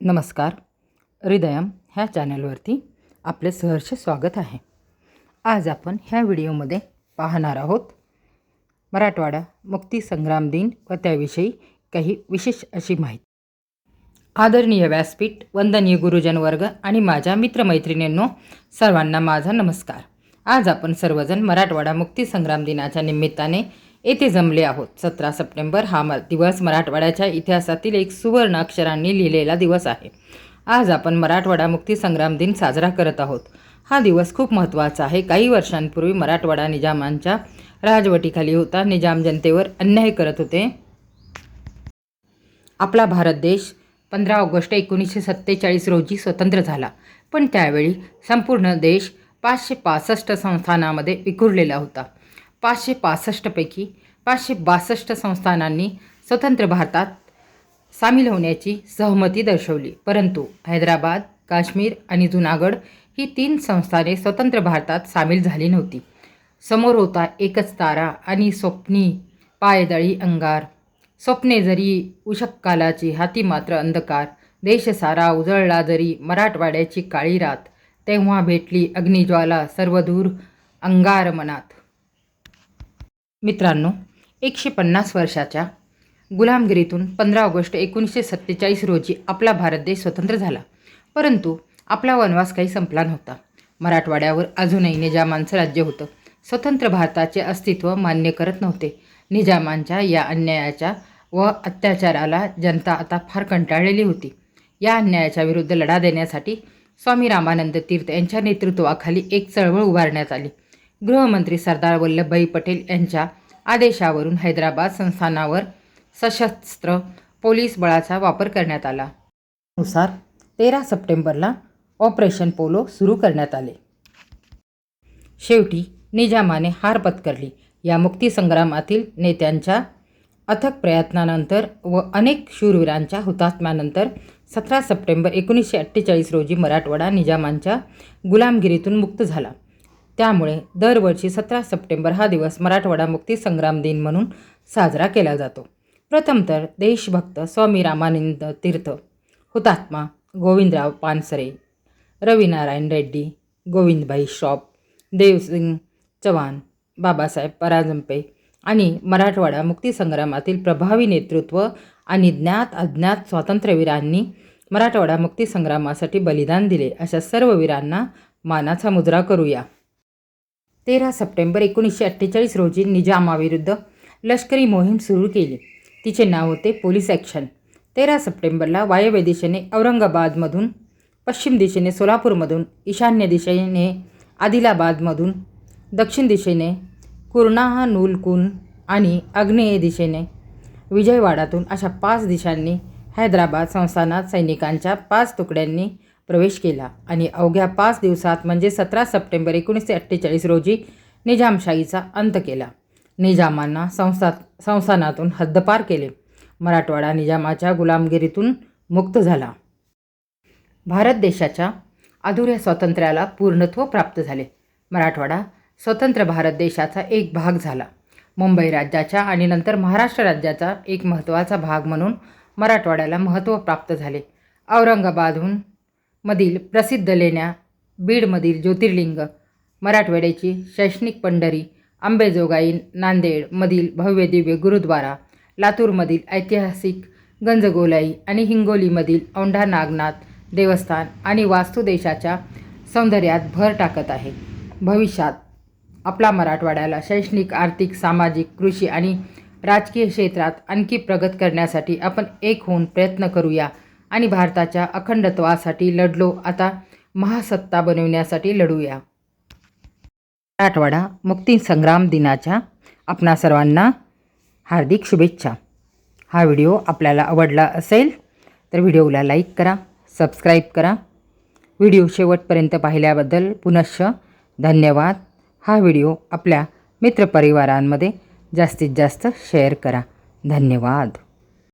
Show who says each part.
Speaker 1: नमस्कार. हृदयम ह्या चॅनलवरती आपले सहर्ष स्वागत आहे. आज आपण ह्या व्हिडिओमध्ये पाहणार आहोत मराठवाडा मुक्तीसंग्राम दिन व त्याविषयी काही विशेष अशी माहिती. आदरणीय व्यासपीठ वंदनीय गुरुजन वर्ग आणि माझ्या मित्रमैत्रिणींनो सर्वांना माझा नमस्कार. आज आपण सर्वजण मराठवाडा मुक्तीसंग्राम दिनाच्या निमित्ताने येथे जमले आहोत. सतरा सप्टेंबर हा म दिवस मराठवाड्याच्या इतिहासातील एक सुवर्ण अक्षरांनी लिहिलेला दिवस आहे. आज आपण मराठवाडा मुक्तीसंग्राम दिन साजरा करत आहोत. हा दिवस खूप महत्त्वाचा आहे. काही वर्षांपूर्वी मराठवाडा निजामांच्या राजवटीखाली होता. निजाम जनतेवर अन्याय करत होते. आपला भारत देश पंधरा ऑगस्ट एकोणीसशे सत्तेचाळीस रोजी स्वतंत्र झाला. पण त्यावेळी संपूर्ण देश पाचशे पासष्ट संस्थानामध्ये विखुरलेला होता. पाचशे पासष्टपैकी पाचशे बासष्ट संस्थानांनी स्वतंत्र भारतात सामील होण्याची सहमती दर्शवली. परंतु हैदराबाद काश्मीर आणि जुनागड ही तीन संस्थाने स्वतंत्र भारतात सामील झाली नव्हती. समोर होता एकच तारा आणि स्वप्नी पायदळी अंगार. स्वप्ने जरी उशक्कालाची हाती मात्र अंधकार. देश सारा उजळला जरी मराठवाड्याची काळी रात. तेव्हा भेटली अग्निज्वाला सर्वदूर अंगार मनात. मित्रांनो एकशे पन्नास वर्षाच्या गुलामगिरीतून पंधरा ऑगस्ट एकोणीसशे सत्तेचाळीस रोजी आपला भारत देश स्वतंत्र झाला. परंतु आपला वनवास काही संपला नव्हता. मराठवाड्यावर अजूनही निजामांचं राज्य होतं. स्वतंत्र भारताचे अस्तित्व मान्य करत नव्हते. निजामांच्या या अन्यायाच्या व अत्याचाराला जनता आता फार कंटाळलेली होती. या अन्यायाच्या विरुद्ध लढा देण्यासाठी स्वामी रामानंद तीर्थ यांच्या नेतृत्वाखाली एक चळवळ उभारण्यात आली. गृहमंत्री सरदार वल्लभभाई पटेल यांच्या आदेशावरून हैदराबाद संस्थानावर सशस्त्र पोलीस बळाचा वापर करण्यात आला. नुसार तेरा सप्टेंबरला ऑपरेशन पोलो सुरू करण्यात आले. शेवटी निजामाने हार पत्करली. या मुक्तीसंग्रामातील नेत्यांच्या अथक प्रयत्नानंतर व अनेक शूरवीरांच्या हुतात्म्यानंतर सतरा सप्टेंबर एकोणीसशे अठ्ठेचाळीस रोजी मराठवाडा निजामांच्या गुलामगिरीतून मुक्त झाला. त्यामुळे दरवर्षी सतरा सप्टेंबर हा दिवस मराठवाडा मुक्तीसंग्राम दिन म्हणून साजरा केला जातो. प्रथम तर देशभक्त स्वामी रामानंद तीर्थ हुतात्मा गोविंदराव पानसरे रविनारायण रेड्डी गोविंदभाई श्रॉफ देवसिंग चव्हाण बाबासाहेब पराजंपे आणि मराठवाडा मुक्तीसंग्रामातील प्रभावी नेतृत्व आणि ज्ञात अज्ञात स्वातंत्र्यवीरांनी मराठवाडा मुक्तीसंग्रामासाठी बलिदान दिले अशा सर्व वीरांना मानाचा मुजरा करूया. तेरा सप्टेंबर एकोणीसशे अठ्ठेचाळीस रोजी निजामाविरुद्ध लष्करी मोहीम सुरू केली. तिचे नाव होते पोलीस ॲक्शन. तेरा सप्टेंबरला वायव्य दिशेने औरंगाबादमधून पश्चिम दिशेने सोलापूरमधून ईशान्य दिशेने आदिलाबादमधून दक्षिण दिशेने कुर्णाहा आणि आग्नेय दिशेने विजयवाडातून अशा पाच दिशांनी हैदराबाद संस्थानात सैनिकांच्या पाच तुकड्यांनी प्रवेश केला आणि अवघ्या पाच दिवसात म्हणजे सतरा सप्टेंबर एकोणीसशे अठ्ठेचाळीस रोजी निजामशाहीचा अंत केला. निजामांना संस्था संस्थानातून हद्दपार केले. मराठवाडा निजामाच्या गुलामगिरीतून मुक्त झाला. भारत देशाच्या अधुऱ्या स्वातंत्र्याला पूर्णत्व प्राप्त झाले. मराठवाडा स्वतंत्र भारत देशाचा एक भाग झाला. मुंबई राज्याच्या आणि नंतर महाराष्ट्र राज्याचा एक महत्त्वाचा भाग म्हणून मराठवाड्याला महत्त्व प्राप्त झाले. औरंगाबादहून मधील प्रसिद्ध लेण्या बीडमधील ज्योतिर्लिंग मराठवाड्याची शैक्षणिक पंढरी आंबेजोगाई नांदेडमधील भव्य दिव्य गुरुद्वारा लातूरमधील ऐतिहासिक गंजगोलाई आणि हिंगोलीमधील औंढा नागनाथ देवस्थान आणि वास्तुदेशाच्या सौंदर्यात भर टाकत आहे. भविष्यात आपला मराठवाड्याला शैक्षणिक आर्थिक सामाजिक कृषी आणि राजकीय क्षेत्रात आणखी प्रगत करण्यासाठी आपण एक होऊन प्रयत्न करूया. आणि भारताच्या अखंडत्वासाठी लढलो. आता महासत्ता बनविण्यासाठी लढूया. मराठवाडा मुक्तीसंग्राम दिनाच्या आपणा सर्वांना हार्दिक शुभेच्छा. हा व्हिडिओ आपल्याला आवडला असेल तर व्हिडिओला लाईक करा सबस्क्राईब करा. व्हिडिओ शेवटपर्यंत पाहिल्याबद्दल पुनश्च धन्यवाद. हा व्हिडिओ आपल्या मित्रपरिवारांमध्ये जास्तीत जास्त शेअर करा. धन्यवाद.